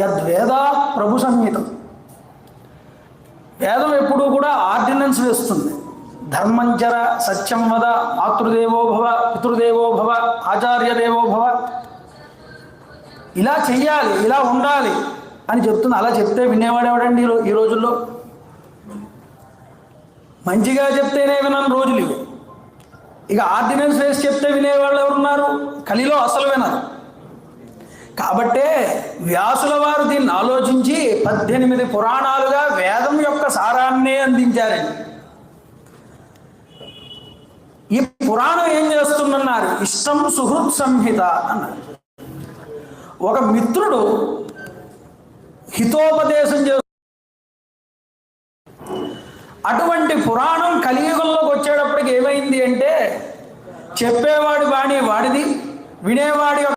యద్వేద ప్రభు సంహితం. వేదం ఎప్పుడూ కూడా ఆర్డినెన్స్ వేస్తుంది. ధర్మంచర సత్యం వద మాతృదేవో భవ పితృదేవో భవ ఆచార్య భవ. ఇలా చెయ్యాలి ఇలా ఉండాలి అని చెప్తుంది అలా చెప్తే వినేవాడేవాడండి ఈ ఈ రోజుల్లో? మంచిగా చెప్తేనే వినని రోజులు ఇవి. ఇక ఆర్డినెన్స్ వేసి చెప్తే వినేవాళ్ళు ఎవరున్నారు? కలిలో అసలు వినరు. కాబట్టే వ్యాసుల వారు దీన్ని ఆలోచించి పద్దెనిమిది పురాణాలుగా వేదం యొక్క సారాన్నే అందించారండి ఈ పురాణం ఏం చేస్తుందన్నారు? ఇష్టం సుహృత్ సంహిత అన్నారు. ఒక మిత్రుడు హితోపదేశం చేస్తూ అటువంటి పురాణం కలియుగంలోకి వచ్చేటప్పటికి ఏమైంది అంటే చెప్పేవాడి బాణి వాడిది వినేవాడి యొక్క